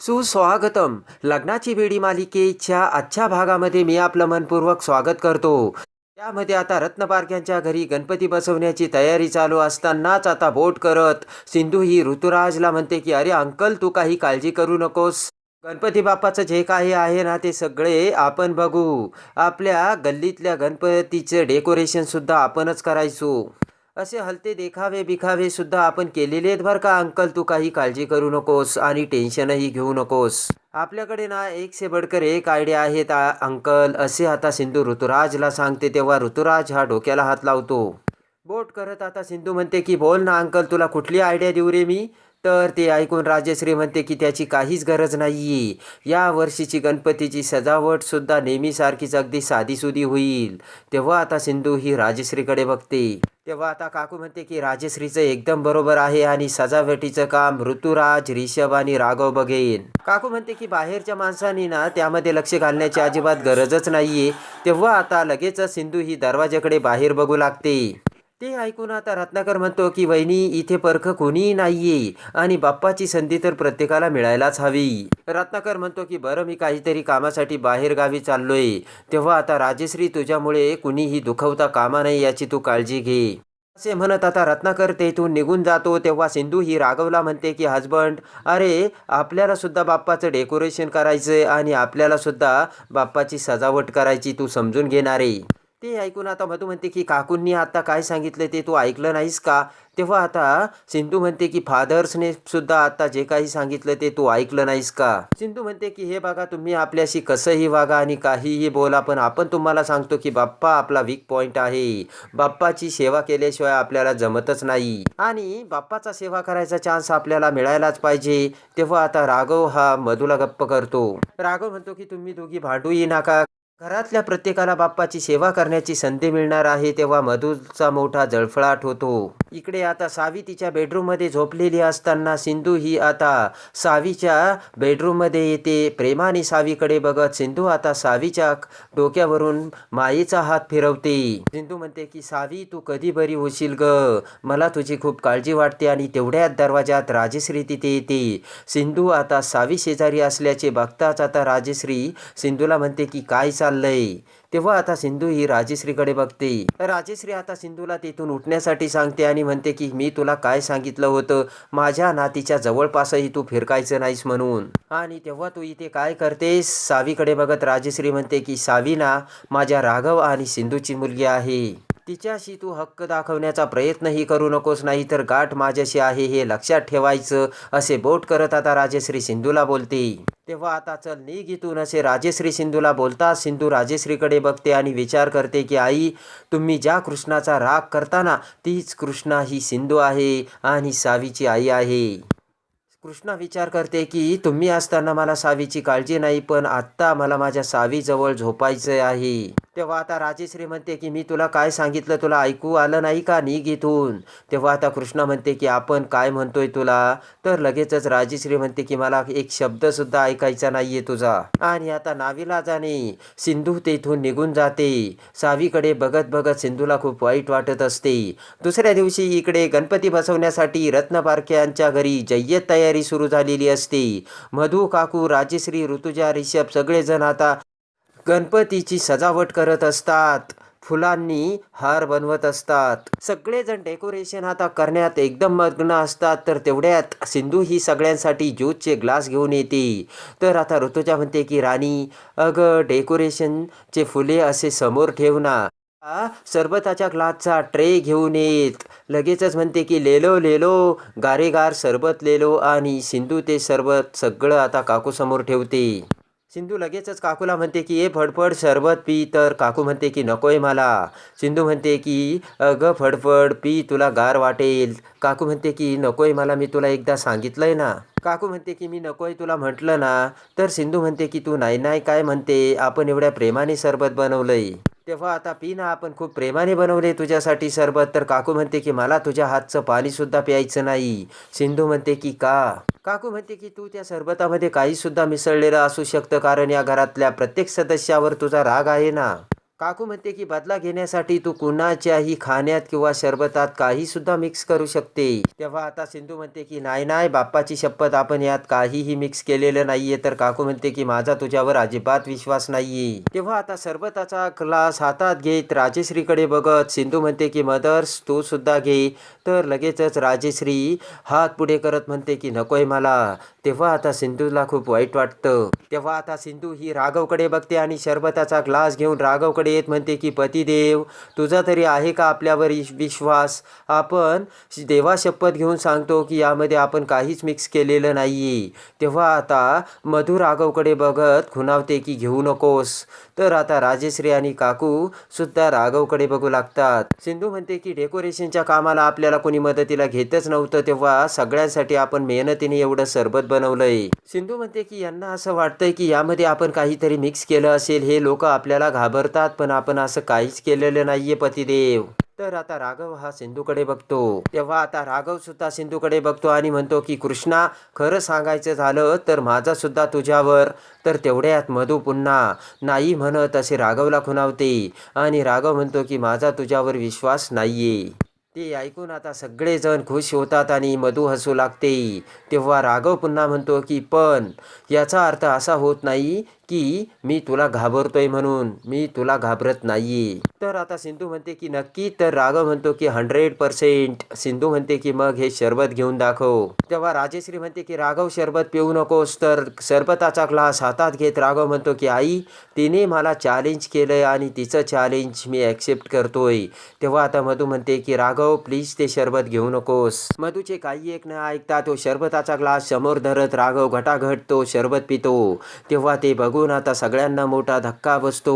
सुस्वागतम. लग्नाची बेडी मालिकेच्या आजच्या भागामध्ये मी आपलं मनपूर्वक स्वागत करतो. त्यामध्ये आता रत्नपार्क यांच्या घरी गणपती बसवण्याची तयारी चालू असतानाच आता बोट करत सिंधू ही ऋतुराजला म्हणते की अरे अंकल तू काही काळजी करू नकोस. गणपती बाप्पाचं जे काही आहे ना ते सगळे आपण बघू. आपल्या गल्लीतल्या गणपतीचं डेकोरेशनसुद्धा आपणच करायचो. असे हलते देखावे बिखावे सुद्धा आपण केलेले आहेत बरं का. अंकल तू काही काळजी करू नकोस आणि टेन्शनही घेऊ नकोस. आपल्याकडे ना एक से बडकर एक आयडिया आहेत अंकल. असे आता सिंधू ऋतुराजला सांगते तेव्हा ऋतुराज हा डोक्याला हात लावतो. बोट करत आता सिंधू म्हणते की बोल ना अंकल तुला कुठली आयडिया देऊ रे मी? तर ते ऐकून राजश्री म्हणते की त्याची काहीच गरज नाही या वर्षीची गणपतीची सजावट सुद्धा नेहमीसारखीच अगदी साधीसुधी होईल. तेव्हा आता सिंधू ही राजश्रीकडे बघते. तेव्हा आता काकू म्हणते की राजश्रीचं एकदम बरोबर आहे आणि सजावटीचं काम ऋतुराज रिषभ आणि राघव बघेन. काकू म्हणते की बाहेरच्या माणसांनी ना त्यामध्ये लक्ष घालण्याची अजिबात गरजच नाहीये. तेव्हा आता लगेचच सिंधू ही दरवाजाकडे बाहेर बघू लागते. ते ऐकून आता रत्नाकर म्हणतो की वहिनी इथे परख कोणीही नाहीये आणि बाप्पाची संधी तर प्रत्येकाला मिळायलाच हवी. रत्नाकर म्हणतो की बरं मी काहीतरी कामासाठी बाहेर गावी चाललोय. तेव्हा आता राजेश्री तुझ्यामुळे कुणीही दुखवता कामा नाही याची तू काळजी घे. असे म्हणत आता रत्नाकर तेथून निघून जातो. तेव्हा सिंधू ही राघवला म्हणते की हजबंड अरे आपल्याला सुद्धा बाप्पाचं डेकोरेशन करायचंय आणि आपल्याला सुद्धा बाप्पाची सजावट करायची तू समजून घेणारे. ते ऐकून आता मधू म्हणते की काकूंनी आता काय सांगितलं ते तू ऐकलं नाहीस का? तेव्हा आता सिंधू म्हणते की फादर्सने सुद्धा आता जे काही सांगितलं ते तू ऐकलं नाहीस का? सिंधू म्हणते की हे बघा तुम्ही आपल्याशी कसंही वागा आणि काहीही बोला पण आपण तुम्हाला सांगतो की बाप्पा आपला वीक पॉईंट आहे. बाप्पाची सेवा केल्याशिवाय आपल्याला जमतच नाही. आणि बाप्पाचा सेवा करायचा चान्स आपल्याला मिळायलाच पाहिजे. तेव्हा आता राघव हा मधूला गप्प करतो. राघव म्हणतो की तुम्ही दोघी भांडूही नका घरातल्या प्रत्येकाला बाप्पाची सेवा करण्याची संधी मिळणार आहे तेव्हा मधूचा मोठा जळफळाट होतो. इकडे आता सावी तिच्या बेडरूममध्ये झोपलेली असताना सिंधू ही आता सावीच्या बेडरूममध्ये येते. प्रेमाने सावीकडे बघत सिंधू आता सावीच्या डोक्यावरून मायेचा हात फिरवते. सिंधू म्हणते की सावी तू कधी बरी होशील ग? मला तुझी खूप काळजी वाटते आणि तेवढ्याच दरवाजात राजश्री तिथे येते. सिंधू आता सावी शेजारी असल्याचे बघताच आता राजश्री सिंधूला म्हणते की काय चाललंय. तेव्हा आता सिंधू ही राजेश्रीकडे बघते. राजेश्री आता सिंधूला तिथून उठण्यासाठी सांगते आणि म्हणते की मी तुला काय सांगितलं होतं? माझ्या नातीच्या जवळपासही तू फिरकायचं नाहीस म्हणून. आणि तेव्हा तू इथे काय करतेस? सावीकडे बघत राजेश्री म्हणते की सावी ना माझ्या राघव आणि सिंधूची मुलगी आहे. तिच्याशी तू हक्क दाखवण्याचा प्रयत्नही करू नकोस नाही तर गाठ माझ्याशी आहे हे लक्षात ठेवायचं असे बोट करत आता राजेश्री सिंधूला बोलते. तेव्हा आता चल निघ इथून असे राजेश्री सिंधूला बोलता सिंधू राजेश्रीकडे बघते आणि विचार करते की आई तुम्ही ज्या कृष्णाचा राग करताना तीच कृष्णा ही सिंधू आहे आणि सावीची आई आहे. कृष्णा विचार करते की तुम्ही असताना मला सावीची काळजी नाही पण आत्ता मला माझ्या सावीजवळ झोपायचं आहे. तेव्हा आता राजेश्री म्हणते की मी तुला काय सांगितलं? तुला ऐकू आलं नाही का निघ इथून? तेव्हा आता कृष्णा म्हणते की आपण काय म्हणतोय तुला? तर लगेचच राजेश्री म्हणते की मला एक शब्द सुद्धा ऐकायचा नाहीये तुझा. आणि आता नावीला जाणे. सिंधू तेथून निघून जाते. सावीकडे बघत बघत सिंधूला खूप वाईट वाटत असते. दुसऱ्या दिवशी इकडे गणपती बसवण्यासाठी रत्नपारख्यांच्या घरी जय्यत तयारी सुरू झालेली असते. मधू काकू राजश्री ऋतुजा रिषभ सगळेजण आता गणपतीची सजावट करत असतात. फुलांनी हार बनवत असतात. सगळेजण डेकोरेशन आता करण्यात एकदम मग्न असतात. तर तेवढ्यात सिंधू ही सगळ्यांसाठी ज्यूसचे ग्लास घेऊन येते. तर आता ऋतुजा म्हणते की राणी अगं डेकोरेशनचे फुले असे समोर ठेव ना. सरबताच्या ग्लासचा ट्रे घेऊन येत. लगेचच म्हणते की लेलो लेलो गारेगार सरबत लेलो आणि सिंधू ते सरबत सगळं आता काकू समोर ठेवते. सिंधू लगेचच काकूला म्हणते की ए फडफड सरबत पी. तर काकू म्हणते की नकोय मला. सिंधू म्हणते की अगं फडफड पी तुला गार वाटेल. काकू म्हणते की नकोय मला मी तुला एकदा सांगितलंय ना. काकू म्हणते की मी नकोय तुला म्हटलं ना. तर सिंधू म्हणते की तू नाही नाही काय म्हणते? आपण एवढ्या प्रेमाने सरबत बनवलंय. तेव्हा आता पी ना आपण खूप प्रेमाने बनवले तुझ्यासाठी सरबत. तर काकू म्हणते की मला तुझ्या हातचं पाणीसुद्धा प्यायचं नाही. सिंधू म्हणते की का? काकू म्हणते की तू त्या सरबतामध्ये काहीसुद्धा मिसळलेलं असू शकतं कारण या घरातल्या प्रत्येक सदस्यावर तुझा राग आहे ना? काकू म्हणते की बदला घेण्यासाठी तू कुणाच्याही खाण्यात किंवा शरबतात काही सुद्धा मिक्स करू शकते. तेव्हा आता सिंधू म्हणते की नाही नाही बाप्पाची शपथ आपण यात काहीही मिक्स केलेलं नाहीये. तर काकू म्हणते की माझा तुझ्यावर अजिबात विश्वास नाहीये. तेव्हा आता सरबताचा ग्लास हातात घेत राजेश्रीकडे बघत सिंधू म्हणते की मदर्स तू सुद्धा घे. तर लगेचच राजेश्री हात पुढे करत म्हणते की नकोय मला. तेव्हा आता सिंधूला खूप वाईट वाटतं. तेव्हा आता सिंधू ही राघवकडे बघते आणि शरबताचा ग्लास घेऊन राघवकडे येत म्हणते की पतिदेव तुझा तरी आहे का आपल्यावर विश्वास? आपण देवा शपथ घेऊन सांगतो की यामध्ये आपण काहीच मिक्स केलेलं नाही तेव्हा आता मधु राघवकडे बघत खुणावते की घेऊ नकोस. तर आता राजेश्री आणि काकू सुद्धा राघवकडे बघू लागतात. सिंधू म्हणते की डेकोरेशनच्या कामाला आपल्याला कोणी मदतीला घेतच नव्हतं तेव्हा सगळ्यांसाठी आपण मेहनतीने एवढं सरबत बनवलंय. सिंधू म्हणते की यांना असं वाटतंय की यामध्ये आपण काहीतरी मिक्स केलं असेल. हे लोक आपल्याला घाबरतात. पण आपण असं काहीच केलेलं नाहीये पतिदेव. तर आता राघव हा सिंधूकडे बघतो. तेव्हा आता राघव सुद्धा सिंधूकडे बघतो आणि म्हणतो की कृष्णा खरं सांगायचं झालं तर माझा सुद्धा तुझ्यावर. तर तेवढ्यात मधू पुन्हा नाही म्हणत असे राघवला खुणावते. आणि राघव म्हणतो की माझा तुझ्यावर विश्वास नाहीये. ते ऐकून आता सगळेजण खुश होतात आणि मधू हसू लागते. तेव्हा राघव पुन्हा म्हणतो की पण याचा अर्थ असा होत नाही की मी तुला घाबरतोय म्हणून मी तुला घाबरत नाही तर आता सिंधू म्हणते की नक्की तर राघव म्हणतो की हंड्रेड पर्सेंट सिंधू म्हणते की मग हे शरबत घेऊन दाखव. तेव्हा राजेश्री म्हणते की राघव शरबत पिऊ नकोस. तर सरबताचा ग्लास हातात घेत राघव म्हणतो की आई तिने मला चॅलेंज केलंय आणि तिचं चॅलेंज मी ॲक्सेप्ट करतोय. तेव्हा आता मधू म्हणते की राघव प्लीज ते शरबत घेऊ नकोस. मधूचे काही एक न ऐकता तो शरबताचा ग्लास समोर धरत राघव घटाघट तो शरबत पितो. तेव्हा ते बघू बघून आता सगळ्यांना मोठा धक्का बसतो.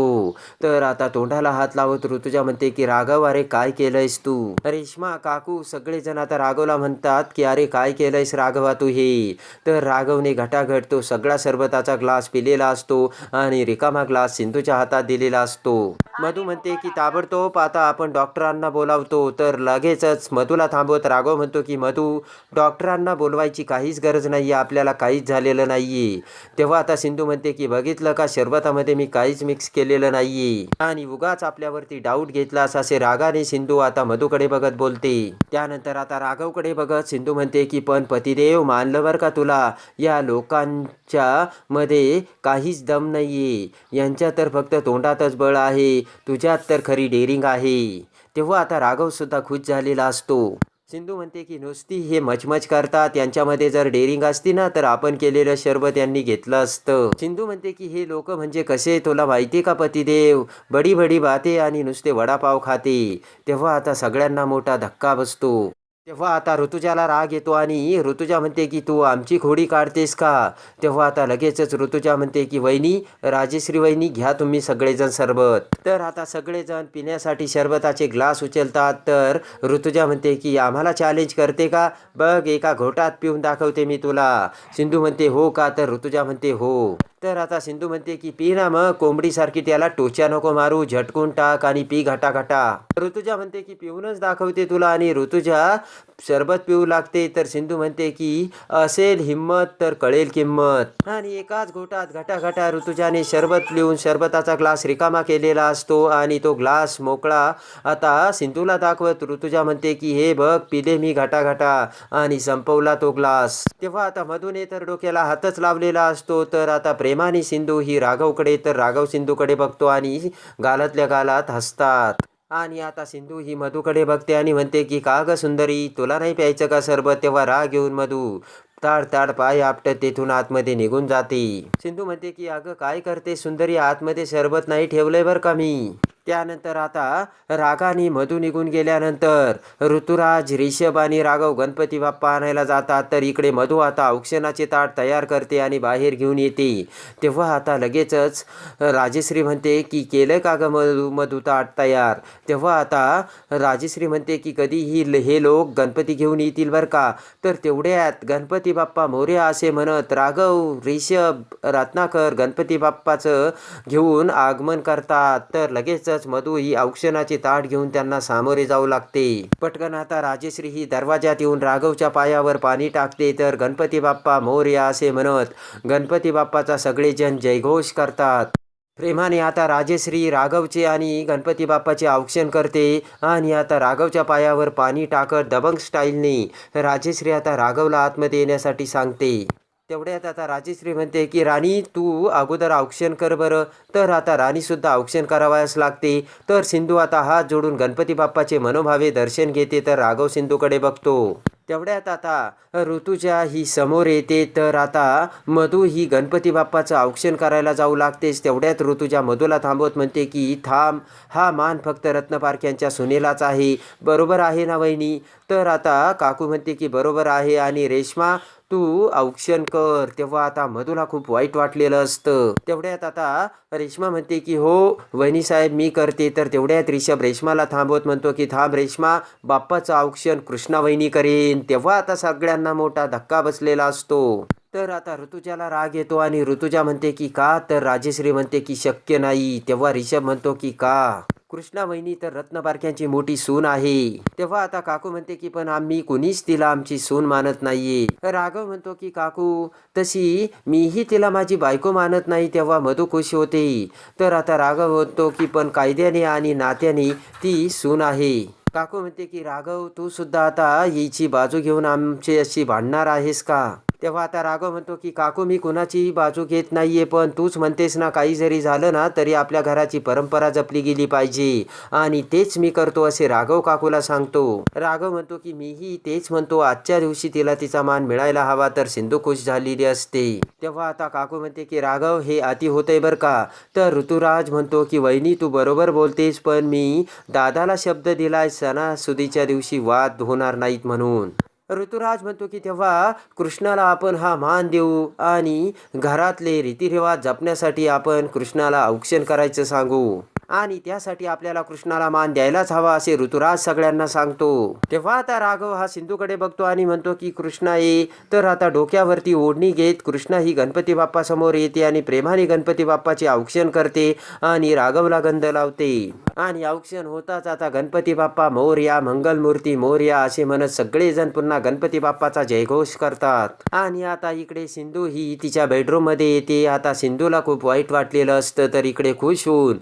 तर आता तोंडाला हात लावत ऋतुजा म्हणते की राघव अरे काय केलंयस तू? रेश्मा काकू सगळेजण आता राघवला म्हणतात की अरे काय केलंयस राघवा तू हे? तर राघवने घटाघट तो सगळा सरबताचा ग्लास पिलेला असतो आणि रिकामा ग्लास सिंधूच्या हातात दिलेला असतो. मधू म्हणते की ताबडतोब आता आपण डॉक्टरांना बोलावतो तर लगेचच मधूला थांबवत राघव म्हणतो की मधू डॉक्टरांना बोलवायची काहीच गरज नाही आपल्याला काहीच झालेलं नाहीये. तेव्हा आता सिंधू म्हणते की बघितलं का शरबतामध्ये मी काहीच मिक्स केलेलं नाहीये. आणि उगाच आपल्यावरती डाऊट घेतलास असे रागाने सिंधू आता मधूकडे बघत बोलते. त्यानंतर आता राघवकडे बघत सिंधू म्हणते की पण पतिदेव मानलं बरं का तुला? या लोकांच्या मध्ये काहीच दम नाहीये. यांच्या तर फक्त तोंडातच बळ आहे. तुझ्यात तर खरी डेअरिंग आहे. तेव्हा आता राघवसुद्धा खुश झालेला असतो. सिंधू म्हणते की नुसती हे मचमच करतात. यांच्यामध्ये जर डेअरिंग असती ना तर आपण केलेलं शरबत यांनी घेतलं असतं. सिंधू म्हणते की हे लोक म्हणजे कसे? तुला माहिती का पतिदेव? बडी बडी बाते आणि नुसते वडापाव खाते. तेव्हा आता सगळ्यांना मोठा धक्का बसतो. तेव्हा आता ऋतुजाला राग येतो आणि ऋतुजा म्हणते की तू आमची खोडी काढतेस का? तेव्हा आता लगेचच ऋतुजा म्हणते की वहिनी राजेश्री वहिनी घ्या तुम्ही सगळेजण सरबत. तर आता सगळेजण पिण्यासाठी सरबताचे ग्लास उचलतात. तर ऋतुजा म्हणते की आम्हाला चॅलेंज करते का? बघ एका घोटात पिऊन दाखवते मी तुला. सिंधू म्हणते हो का? तर ऋतुजा म्हणते हो. तर आता सिंधू म्हणते की पी ना मग कोंबडीसारखी त्याला टोच्या नको मारू झटकून टाक आणि पी घटा घटा. ऋतुजा म्हणते की पिऊनच दाखवते तुला आणि ऋतुजा सरबत पिऊ लागते. तर सिंधू म्हणते की असेल हिम्मत तर कळेल किंमत. आणि एकाच घोटात घटा घटा ऋतुजाने सरबत लिहून सरबताचा ग्लास रिकामा केलेला असतो आणि तो ग्लास मोकळा. आता सिंधूला दाखवत ऋतुजा म्हणते की हे बघ पिले मी घटा घटा. आणि संपवला तो ग्लास. तेव्हा आता मधून तर डोक्याला हातच लावलेला असतो तर आता प्रेम प्रेमाने सिंधू ही राघवकडे तर राघव सिंधूकडे बघतो आणि गालातल्या गालात हसतात. आणि आता सिंधू ही मधूकडे बघते आणि म्हणते की का ग सुंदरी तुला नाही प्यायचं का सरबत? तेव्हा राग घेऊन मधू. ताड ताड पाय आपटत तेथून आतमध्ये निघून जाते. सिंधू म्हणते की अगं काय करते सुंदरी? आतमध्ये सरबत नाही ठेवलंय बरं का मी? त्यानंतर आता रागाने मधू निघून गेल्यानंतर ऋतुराज रिषभ आणि राघव गणपती बाप्पा आणायला जातात. तर इकडे मधू आता औक्षणाचे ताट तयार करते आणि बाहेर घेऊन येते. तेव्हा आता लगेचच राजेश्री म्हणते की केलं का ग मधू मधू ताट तयार? तेव्हा आता राजेश्री म्हणते की कधीही हे लोक गणपती घेऊन येतील बरं का? तर तेवढ्यात गणपती बाप्पा मोर्या असे म्हणत राघव रिषभ रत्नाकर गणपती बाप्पाचं घेऊन आगमन करतात. तर लगेच तसंच मधू ही औक्षणाची ताट घेऊन त्यांना सामोरे जाऊ लागते. पटकन आता राजेश्री ही दरवाजात येऊन राघवच्या पायावर पाणी टाकते तर गणपती बाप्पा मोर्या असे म्हणत गणपती बाप्पाचा सगळेजण जयघोष करतात. प्रेमाने आता राजेश्री राघवचे आणि गणपती बाप्पाचे औक्षण करते आणि आता राघवच्या पायावर पाणी टाकत दबंग स्टाईलने राजेश्री आता राघवला आतमध्ये येण्यासाठी सांगते. तेवढ्यात आता राजेश्री म्हणते की राणी तू अगोदर औक्षण कर बरं. तर आता राणीसुद्धा औक्षण करावयास लागते. तर सिंधू आता हात जोडून गणपती बाप्पाचे मनोभावे दर्शन घेते तर राघव सिंधूकडे बघतो. तेवढ्यात आता ऋतुजा ही समोर येते तर आता मधू ही गणपती बाप्पाचं औक्षण करायला जाऊ लागतेच. तेवढ्यात ऋतुजा मधूला थांबवत म्हणते की थांब हा मान फक्त रत्नपार्क यांच्या सुनेलाच आहे. बरोबर आहे ना वहिनी? तर आता काकू म्हणते की बरोबर आहे आणि रेश्मा तू औक्षण कर. तेव्हा आता मधूला खूप वाईट वाटलेलं असतं. तेवढ्यात आता रेश्मा म्हणते की हो वहिनी साहेब मी करते. तर तेवढ्यात रिषभ रेश्माला थांबवत म्हणतो की थांब रेश्मा बाप्पाचं औक्षण कृष्णा वहिनी करेन. तेव्हा आता सगळ्यांना मोठा धक्का बसलेला असतो. तर आता ऋतुजाला राग येतो आणि ऋतुजा म्हणते की का? तर राजेश्री म्हणते की शक्य नाही. तेव्हा रिषभ म्हणतो की का? कृष्णा वहिनी तर रत्नबारक्यांची मोठी सून आहे. तेव्हा आता काकू म्हणते की पण आम्ही कुणीच तिला आमची सून मानत नाहीये. राघव म्हणतो की काकू तशी मीही तिला माझी बायको मानत नाही. तेव्हा मधू खुश होते. तर आता राघव म्हणतो की पण कायद्याने आणि नात्याने ती सून आहे. काकू म्हणते की राघव तू सुद्धा आता हिची बाजू घेऊन आमची अशी भांडणार आहेस का? तेव्हा आता राघव म्हणतो की काकू मी कुणाचीही बाजू घेत नाही आहे पण तूच म्हणतेस ना काही जरी झालं ना तरी आपल्या घराची परंपरा जपली गेली पाहिजे. आणि तेच मी करतो असे राघव काकूला सांगतो. राघव म्हणतो की मीही तेच म्हणतो आजच्या दिवशी तिला तिचा मान मिळायला हवा तर सिंधू खुश झालेली असते. तेव्हा आता काकू म्हणते की राघव हे अति होतंय बरं का? तर ऋतुराज म्हणतो की वहिनी तू बरोबर बोलतेस पण मी दादाला शब्द दिलाय सणासुदीच्या दिवशी वाद होणार नाहीत म्हणून. ऋतुराज म्हणतो की तेव्हा कृष्णाला आपण हा मान देऊ आणि घरातले रीतिरिवाज जपण्यासाठी आपण कृष्णाला औक्षण करायचं सांगू. आणि त्यासाठी आपल्याला कृष्णाला मान द्यायलाच हवा असे ऋतुराज सगळ्यांना सांगतो. तेव्हा आता राघव हा सिंधूकडे बघतो आणि म्हणतो की कृष्णा ये. तर आता डोक्यावरती ओढणी घेत कृष्णा ही गणपती बाप्पा समोर येते आणि प्रेमाने गणपती बाप्पाचे औक्षण करते आणि राघवला गंध लावते. आणि औक्षण होताच आता गणपती बाप्पा मोर्या मंगलमूर्ती मोर्या असे म्हणत सगळेजण पुन्हा गणपती बाप्पाचा जयघोष करतात. आणि आता इकडे सिंधू ही तिच्या बेडरूममध्ये येते. आता सिंधूला खूप वाईट वाटलेलं असतं तर इकडे खुश होऊन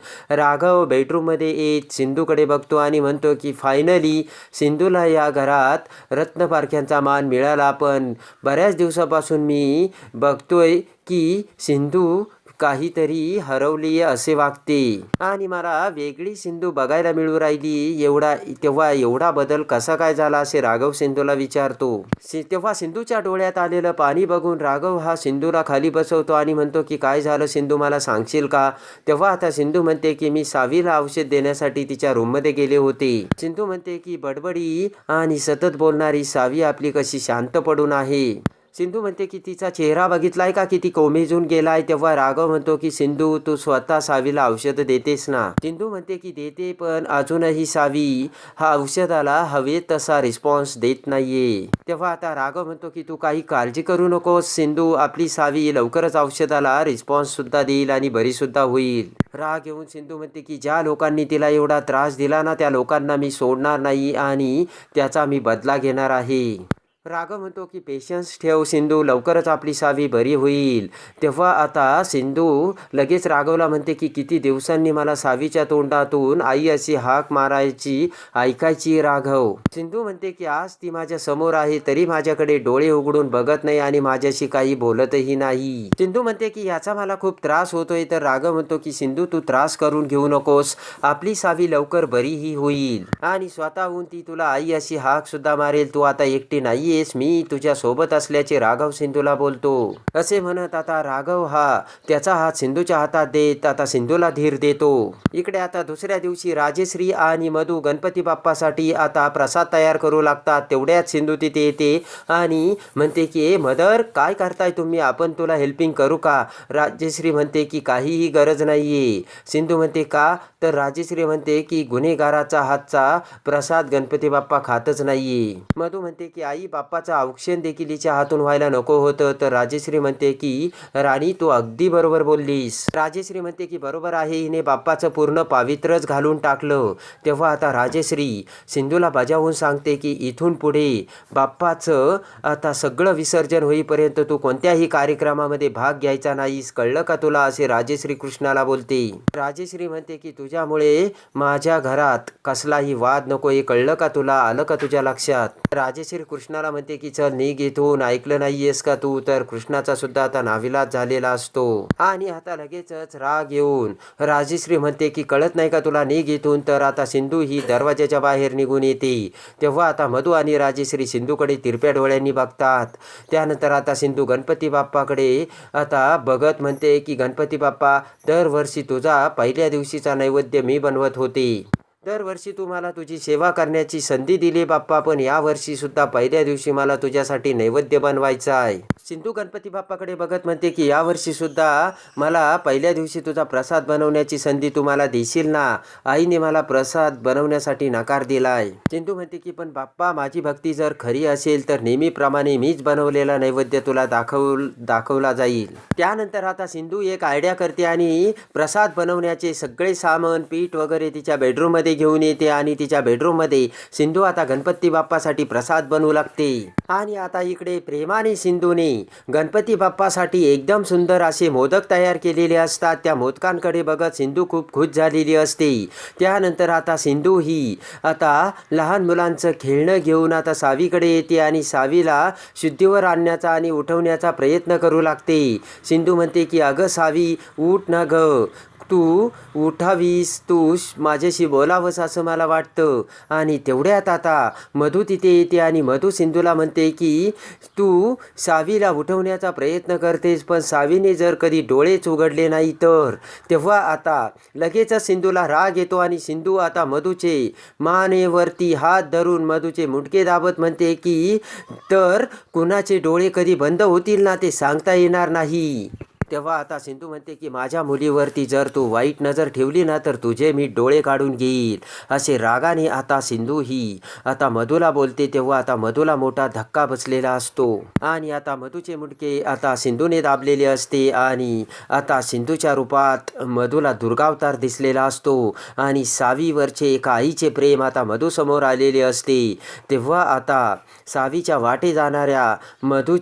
राघव बेडरूममध्ये येत सिंधूकडे बघतो आणि म्हणतो की फायनली सिंधूला या घरात रत्नपारख्यांचा मान मिळाला. पण बऱ्याच दिवसापासून मी बघतोय की सिंधू काहीतरी हरवली असे वागते. आणि मला वेगळी सिंधू बघायला मिळू राहिली. एवढा तेव्हा एवढा बदल कसा काय झाला असे राघव सिंधूला विचारतो. सि- तेव्हा सिंधूच्या डोळ्यात आलेलं पाणी बघून राघव हा सिंधूला खाली बसवतो आणि म्हणतो की काय झालं सिंधू मला सांगशील का? तेव्हा आता सिंधू म्हणते की मी सावीला औषध देण्यासाठी तिच्या रूममध्ये गेले होते. सिंधू म्हणते की बडबडी आणि सतत बोलणारी सावी आपली कशी शांत पडून आहे. सिंधू म्हणते की तिचा चेहरा बघितला आहे का? किती कोमेजून गेला आहे तेव्हा राघव म्हणतो की सिंधू तू स्वतः सावीला औषध देतेस ना? सिंधू म्हणते की देते पण अजूनही सावी हा औषधाला हवे तसा रिस्पॉन्स देत नाहीये. तेव्हा आता राघव म्हणतो की तू काही काळजी करू नकोस सिंधू. आपली सावी लवकरच औषधाला रिस्पॉन्स सुद्धा देईल आणि बरी सुद्धा होईल. राग येऊन सिंधू म्हणते की ज्या लोकांनी तिला एवढा त्रास दिला ना त्या लोकांना मी सोडणार नाही आणि त्याचा मी बदला घेणार आहे. राघव म्हणतो की पेशन्स ठेव सिंधू लवकरच आपली सावी बरी होईल. तेव्हा आता सिंधू लगेच राघवला म्हणते की किती दिवसांनी मला सावीच्या तोंडातून आई अशी हाक मारायची ऐकायची राघव. सिंधू म्हणते की आज ती माझ्यासमोर आहे तरी माझ्याकडे डोळे उघडून बघत नाही आणि माझ्याशी काही बोलतही नाही. सिंधू म्हणते की याचा मला खूप त्रास होतोय. तर राघव म्हणतो की सिंधू तू त्रास करून घेऊ नकोस. आपली सावी लवकर बरीही होईल. आणि स्वतःहून ती तुला आई अशी हाक सुद्धा मारेल तू आता एकटी नाही नाहीयेस मी तुझ्या सोबत असल्याचे राघव सिंधूला बोलतो. असे म्हणत आता राघव हा त्याचा हात सिंधूच्या हातात देत आता सिंधूला धीर देतो. इकडे आता दुसऱ्या दिवशी राजेश्री आणि मधू गणपती बाप्पासाठी आता प्रसाद तयार करू लागतात. तेवढ्यात सिंधू तिथे येते आणि म्हणते की ए मदर काय करताय तुम्ही? आपण तुला हेल्पिंग करू का? राजेश्री म्हणते की काहीही गरज नाहीये. सिंधू म्हणते का? तर राजेश्री म्हणते की गुन्हेगाराचा हातचा प्रसाद गणपती बाप्पा खातच नाहीये. मधू म्हणते की आई बाप्पा बाप्पाचं औक्षण देखील हिच्या हातून व्हायला नको होतं. तर राजेश्री म्हणते की राणी तू अगदी बरोबर बोललीस. राजेश्री म्हणते की बरोबर आहे. हिने बाप्पाचं पूर्ण पावित्रच घालून टाकलं. तेव्हा आता राजेश्री सिंधूला बजावून सांगते की इथून पुढे बाप्पाचं आता सगळं विसर्जन होईपर्यंत तू कोणत्याही कार्यक्रमामध्ये भाग घ्यायचा नाहीस. कळलं का तुला? असे राजेश्री कृष्णाला बोलते. राजेश्री म्हणते की तुझ्यामुळे माझ्या घरात कसलाही वाद नको हे कळलं का तुला? आलं का तुझ्या लक्षात? राजेश्री कृष्णाला म्हणते की चल निघ इथून. ऐकलं नाहीयेस का तू? तर कृष्णाचा सुद्धा आता नाविलाज झालेला असतो. आणि आता लगेचच राग येऊन राजेश्री म्हणते की कळत नाही का तुला? निघ इथून. तर आता सिंधू ही दरवाजाच्या बाहेर निघून येते. तेव्हा आता मधू आणि राजेश्री सिंधूकडे तिरप्या डोळ्यांनी बघतात. त्यानंतर आता सिंधू गणपती बाप्पाकडे आता बघत म्हणते की गणपती बाप्पा दरवर्षी तुझा पहिल्या दिवशीचा नैवेद्य मी बनवत होते. दरवर्षी तुम्हाला तुझी सेवा करण्याची संधी दिली बाप्पा पण यावर्षी सुद्धा पहिल्या दिवशी मला तुझ्यासाठी नैवेद्य बनवायचा आहे. सिंधू गणपती बाप्पाकडे बघत म्हणते की यावर्षी सुद्धा मला पहिल्या दिवशी तुझा प्रसाद बनवण्याची संधी तुम्हाला देशील ना? आईने मला प्रसाद बनवण्यासाठी नकार दिलाय सिंधू म्हणते की पण बाप्पा माझी भक्ती जर खरी असेल तर नेहमीप्रमाणे मीच बनवलेला नैवेद्य तुला दाखव दाखवला जाईल. त्यानंतर आता सिंधू एक आयडिया करते आणि प्रसाद बनवण्याचे सगळे सामान पीठ वगैरे तिच्या बेडरूममध्ये घेऊन येते आणि तिच्या बेडरूममध्ये सिंधू आता गणपती बाप्पासाठी प्रसाद बनवू लागते. आणि आता इकडे प्रेमाने सिंधूने गणपती बाप्पासाठी एकदम सुंदर असे मोदक तयार केलेले असतात. त्या मोदकांकडे बघत सिंधू खूप खुश झालेली असते. त्यानंतर आता सिंधू ही आता लहान मुलांचं खेळणं घेऊन आता सावीकडे येते आणि सावीला शुद्धीवर आणण्याचा आणि उठवण्याचा प्रयत्न करू लागते. सिंधू म्हणते की अगं सावी उठ न ग. तू उठावीस तू माझ्याशी बोलावंस असं मला वाटतं. आणि तेवढ्यात आता मधू तिथे येते आणि मधू सिंधूला म्हणते की तू सावीला उठवण्याचा प्रयत्न करतेस पण सावीने जर कधी डोळेच उघडले नाही तर. तेव्हा आता लगेचच सिंधूला राग येतो आणि सिंधू आता मधूचे मानेवरती हात धरून मधूचे मुटके दाबत म्हणते की तर कुणाचे डोळे कधी बंद होतील ना ते सांगता येणार नाही. तेव्हा आता सिंधू म्हणते की माझ्या मुलीवरती जर तू वाईट नजर ठेवली ना तर तुझे मी डोळे काढून घेईल. असे रागाने आता सिंधू ही आता मधूला बोलते तेव्हा आता मधूला मोठा धक्का बसलेला असतो. आणि आता मधूचे मुडके आता सिंधूने दाबलेले असते आणि आता सिंधूच्या रूपात मधूला दुर्गावतार दिसलेला असतो. आणि सावीवरचे एका आईचे प्रेम आता मधूसमोर आलेले असते. तेव्हा आता सावीच्या वाटे जाणाऱ्या मधू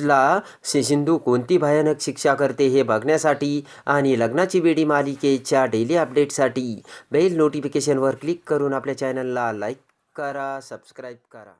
ला सिंधू कोणती भयानक शिक्षा करते हे बघण्यासाठी आणि लग्नाची बेडी मालिकेच्या डेली अपडेटसाठी बेल नोटिफिकेशनवर क्लिक करून आपल्या चॅनलला लाईक करा सबस्क्राईब करा.